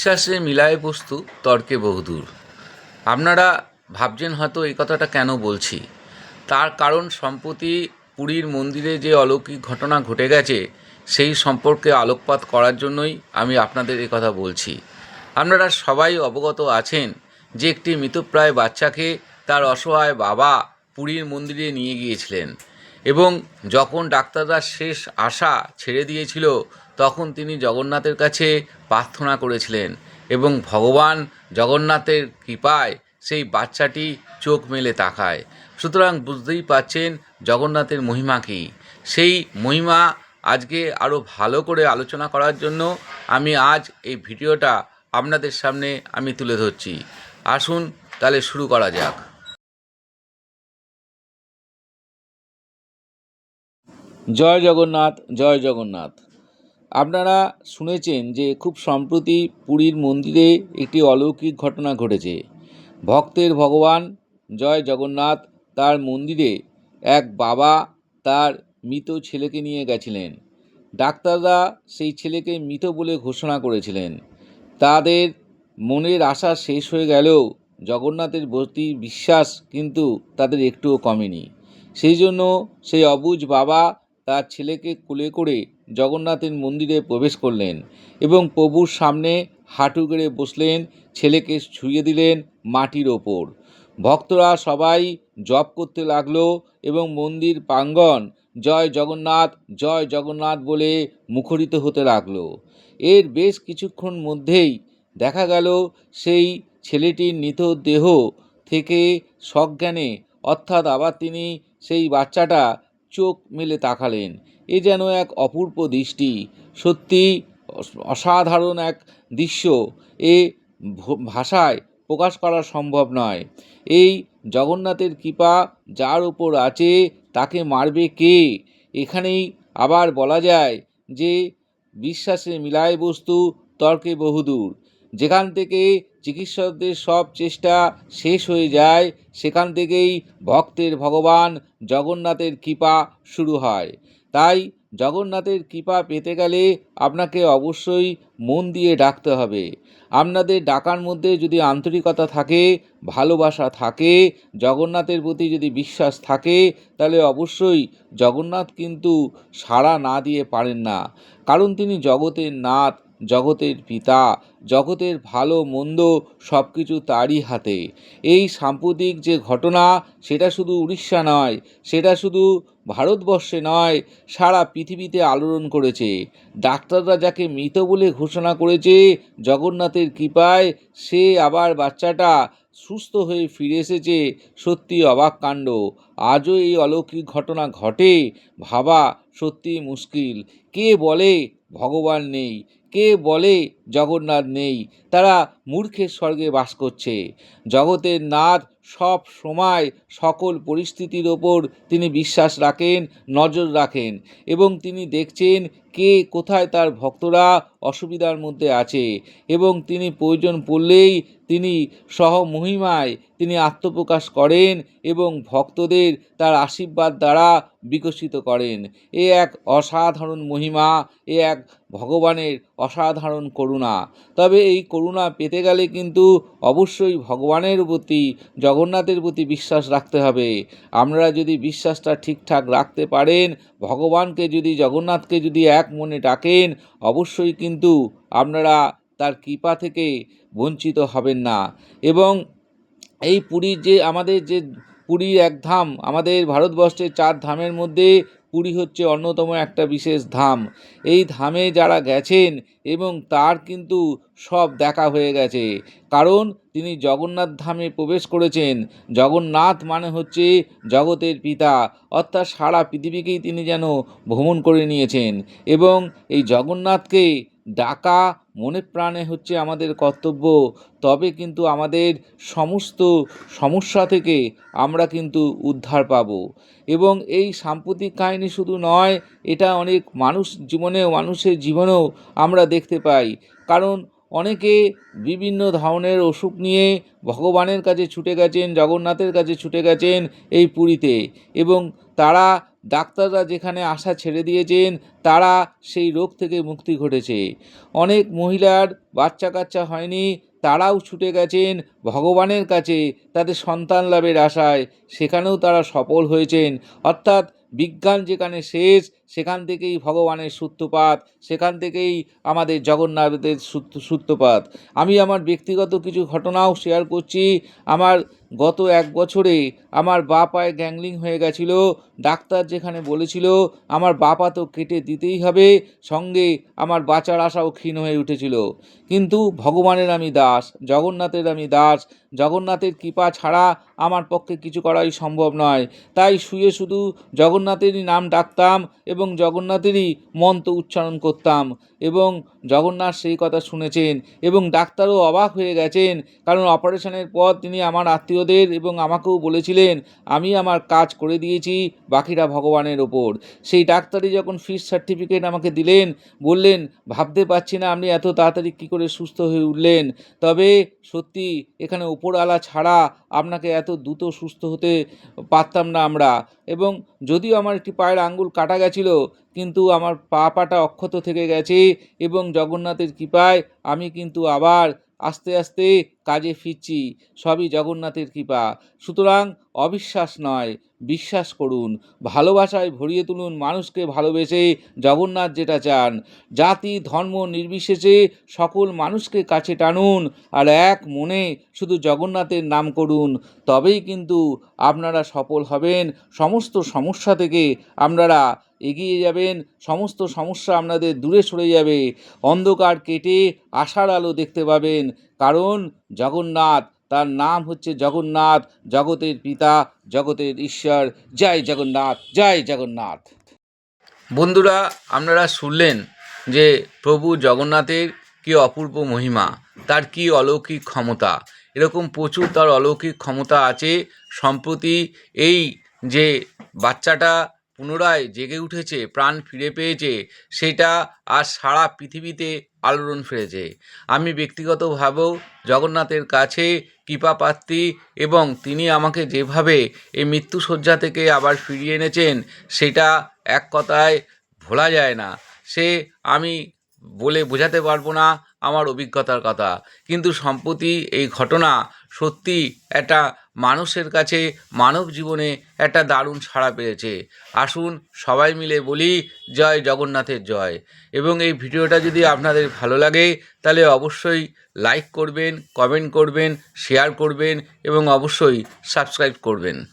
বিশ্বাসে মিলায় বস্তু, তর্কে বহুদূর। আপনারা ভাবছেন হয়তো এই কথাটা কেন বলছি। তার কারণ সম্প্রতি পুরীর মন্দিরে যে অলৌকিক ঘটনা ঘটে গেছে, সেই সম্পর্কে আলোকপাত করার জন্যই আমি আপনাদের এই কথা বলছি। আপনারা সবাই অবগত আছেন যে একটি মৃতপ্রায় বাচ্চাকে তার অসহায় বাবা পুরীর মন্দিরে নিয়ে গিয়েছিলেন এবং যখন ডাক্তাররা শেষ আশা ছেড়ে দিয়েছিল তখন তিনি জগন্নাথের কাছে প্রার্থনা করেছিলেন এবং ভগবান জগন্নাথের কৃপায় সেই বাচ্চাটি চোখ মেলে তাকায়। সুতরাং বুঝতেই পাচ্ছেন জগন্নাথের মহিমা কী। সেই মহিমা আজকে আরও ভালো করে আলোচনা করার জন্য আমি আজ এই ভিডিওটা আপনাদের সামনে আমি তুলে ধরছি। আসুন তাহলে শুরু করা যাক। জয় জগন্নাথ জয় জগন্নাথ। আপনারা শুনেছেন যে খুব সম্প্রতি পুরীর মন্দিরে একটি অলৌকিক ঘটনা ঘটেছে। ভক্তের ভগবান জয় জগন্নাথ তার মন্দিরে এক বাবা তার মৃত ছেলেকে নিয়ে গেছিলেন। ডাক্তাররা সেই ছেলেকে মৃত বলে ঘোষণা করেছিলেন। তাদের মনের আশা শেষ হয়ে গেলেও জগন্নাথের প্রতি বিশ্বাস কিন্তু তাদের একটুও কমেনি। সেই জন্য সেই অবুজ বাবা তার ছেলেকে কোলে করে জগন্নাথের মন্দিরে প্রবেশ করলেন এবং প্রভুর সামনে হাঁটু গেড়ে বসলেন, ছেলেকে ছুঁয়ে দিলেন মাটির ওপর। ভক্তরা সবাই জপ করতে লাগল এবং মন্দির প্রাঙ্গণ জয় জগন্নাথ জয় জগন্নাথ বলে মুখরিত হতে লাগল। এর বেশ কিছুক্ষণ মধ্যেই দেখা গেল সেই ছেলেটির নিত দেহ থেকে সজ্ঞানে, অর্থাৎ আবার তিনি সেই বাচ্চাটা চোখ মেলে তাকালেন। এ যেন এক অপূর্ব দৃষ্টি, সত্যি অসাধারণ এক দৃশ্য। এ ভাষায় প্রকাশ করা সম্ভব নয়। এই জগন্নাথের কৃপা যার উপর আছে, তাকে মারবে কে? এখানেই আবার বলা যায় যে বিশ্বাসে মিলায় বস্তু তর্কে বহুদূর। যেখান থেকে চিকিৎসকদের সব চেষ্টা শেষ হয়ে যায়, সেখান থেকেই ভক্তের ভগবান জগন্নাথের কৃপা শুরু হয়। তাই জগন্নাথের কৃপা পেতে গেলে আপনাকে অবশ্যই মন দিয়ে ডাকতে হবে। আপনাদের ডাকার মধ্যে যদি আন্তরিকতা থাকে, ভালোবাসা থাকে, জগন্নাথের প্রতি যদি বিশ্বাস থাকে, তাহলে অবশ্যই জগন্নাথ কিন্তু সাড়া না দিয়ে পারেন না। কারণ তিনি জগতের নাথ জগতের পিতা, জগতের ভালো, মন্দ সব কিছু তারই হাতে। এই সাম্প্রতিক যে ঘটনা, সেটা শুধু উড়িষ্যা নয়, সেটা শুধু ভারতবর্ষে নয়, সারা পৃথিবীতে আলোড়ন করেছে। ডাক্তাররা যাকে মৃত বলে ঘোষণা করেছে, জগন্নাথের কৃপায় সে আবার বাচ্চাটা সুস্থ হয়ে ফিরে এসেছে, সত্যি অবাক কাণ্ড। আজও এই অলৌকিক ঘটনা ঘটে, ভাবা সত্যি মুশকিল। কে বলে ভগবান নেই। কে বলে জগন্নাথ নেই? তারা মূর্খের স্বর্গে বাস করছে। জগতের নাথ সব সময় সকল পরিস্থিতির ওপর তিনি বিশ্বাস রাখেন, নজর রাখেন এবং তিনি দেখছেন কে কোথায় তার ভক্তরা অসুবিধার মধ্যে আছে এবং তিনি প্রয়োজন পড়লেই তিনি সহ মহিমায় তিনি আত্মপ্রকাশ করেন এবং ভক্তদের তার আশীর্বাদ দ্বারা বিকশিত করেন। এ এক অসাধারণ মহিমা, এ এক ভগবানের অসাধারণ করুণা। তবে এই করুণা পেতে গেলে কিন্তু অবশ্যই ভগবানের প্রতি, জগন্নাথের প্রতি বিশ্বাস রাখতে হবে। আমরা যদি বিশ্বাসটা ঠিকঠাক রাখতে পারেন, ভগবানকে যদি, জগন্নাথকে যদি এক মনে ডাকেন, অবশ্যই কিন্তু আপনারা তার কৃপা থেকে বঞ্চিত হবেন না। এবং এই পুরীর যে, আমাদের যে পুরীর এক ধাম, আমাদের ভারতবর্ষের চার ধামের মধ্যে পুরী হচ্ছে অন্যতম একটা বিশেষ ধাম। এই ধামে যারা গেছেন এবং তার কিন্তু সব দেখা হয়ে গেছে। কারণ তিনি জগন্নাথ ধামে প্রবেশ করেছেন। জগন্নাথ মানে হচ্ছে জগতের পিতা। অর্থাৎ সারা পৃথিবীকেই তিনি যেন ভ্রমণ করে নিয়েছেন। এবং এই জগন্নাথকে ডাকা মনে প্রাণে হচ্ছে আমাদের কর্তব্য, তবে কিন্তু আমাদের সমস্ত সমস্যা থেকে আমরা কিন্তু উদ্ধার পাব। এবং এই সাম্প্রতিক কাহিনী শুধু নয়, এটা অনেক মানুষ জীবনেও, মানুষের জীবনেও আমরা দেখতে পাই। কারণ অনেকে বিভিন্ন ধরনের অসুখ নিয়ে ভগবানের কাছে ছুটে গেছেন, জগন্নাথের কাছে ছুটে গেছেন এই পুরীতে। এবং তারা ডাক্তাররা যেখানে আশা ছেড়ে দিয়েছেন, তারা সেই রোগ থেকে মুক্তি ঘটেছে। অনেক মহিলার বাচ্চা কাচ্চা হয়নি, তারাও ছুটে গেছেন ভগবানের কাছে, তাদের সন্তান লাভের আশায়। সেখানেও তারা সফল হয়েছেন। অর্থাৎ বিজ্ঞান যেখানে শেষ, সেখান থেকেই ভগবানের সূত্রপাত, সেখান থেকেই আমাদের জগন্নাথের সূত্র- সূত্রপাত। আমি আমার ব্যক্তিগত কিছু ঘটনাও শেয়ার করছি। আমার গত এক বছরে আমার বা পায়ে গ্যাংলিং হয়ে গেছিল, ডাক্তার যেখানে বলেছিল, আমার বা পা তো কেটে দিতেই হবে, সঙ্গে আমার বাঁচার আশাও ক্ষীণ হয়ে উঠেছিল। কিন্তু ভগবানের আমি দাস, জগন্নাথের আমি দাস, জগন্নাথের কৃপা ছাড়া আমার পক্ষে কিছু করাই সম্ভব নয়। তাই শুয়ে শুধু জগন্নাথেরই নাম ডাকতাম এবং জগন্নাথেরই মন্ত্র উচ্চারণ করতাম এবং জগন্নাথ সেই কথা শুনেছেন এবং ডাক্তারও অবাক হয়ে গেছেন, কারণ অপারেশনের পর তিনি আমার আত্মীয়দের এবং আমাকেও বলেছিলেন, আমি আমার কাজ করে দিয়েছি, বাকিরা ভগবানের ওপর। সেই ডাক্তারই যখন ফিস সার্টিফিকেট আমাকে দিলেন, বললেন, ভাবতে পারছি না আপনি এত তাড়াতাড়ি কী করে সুস্থ হয়ে উঠলেন। তবে সত্যি এখানে ওপরওয়ালা ছাড়া আপনাকে এত দ্রুত সুস্থ হতে পারতাম না আমরা। এবং যদিও আমার একটি পায়ের আঙ্গুল কাটা গেছিল, কিন্তু আমার পা পাটা অক্ষত থেকে গেছে এবং জগন্নাথের কৃপায় আমি কিন্তু আবার আস্তে আস্তে কাজে ফিরছি, সবই জগন্নাথের কৃপা। সুতরাং অবিশ্বাস নয়, বিশ্বাস করুন। ভালোবাসায় ভরিয়ে তুলুন মানুষকে ভালোবেসে জগন্নাথ যেটা চান। জাতি, ধর্ম নির্বিশেষে সকল মানুষকে কাছে টানুন আর এক মনে শুধু জগন্নাথের নাম করুন। তবেই কিন্তু আপনারা সফল হবেন, সমস্ত সমস্যা থেকে আপনারা এগিয়ে যাবেন, সমস্ত সমস্যা আপনাদের দূরে সরে যাবে। অন্ধকার কেটে আশার আলো দেখতে পাবেন। কারণ জগন্নাথ, তার নাম হচ্ছে জগন্নাথ, জগতের পিতা, জগতের ঈশ্বর। জয় জগন্নাথ জয় জগন্নাথ। বন্ধুরা, আপনারা শুনলেন যে প্রভু জগন্নাথের কি অপূর্ব মহিমা, তার কি অলৌকিক ক্ষমতা। এরকম প্রচুর তার অলৌকিক ক্ষমতা আছে, সম্প্রতি এই যে বাচ্চাটা পুনরায় জেগে উঠেছে, প্রাণ ফিরে পেয়েছে, সেটা আর সারা পৃথিবীতে আলোড়ন ফিরেছে আমি ব্যক্তিগতভাবেও জগন্নাথের কাছে কৃপা প্রার্থী এবং তিনি আমাকে যেভাবে এই মৃত্যুশয্যা থেকে আবার ফিরিয়ে এনেছেন, সেটা এক কথায় ভোলা যায় না। সে আমি বলে বোঝাতে পারব না আমার অভিজ্ঞতার কথা। কিন্তু সম্প্রতি এই ঘটনা সত্যি একটা মানুষের কাছে মানব জীবনে একটা দারুণ সাড়া পেয়েছে। আসুন সবাই মিলে বলি, জয় জগন্নাথের জয়। এবং এই ভিডিওটা যদি আপনাদের ভালো লাগে, তাহলে অবশ্যই লাইক করবেন, কমেন্ট করবেন, শেয়ার করবেন এবং অবশ্যই সাবস্ক্রাইব করবেন।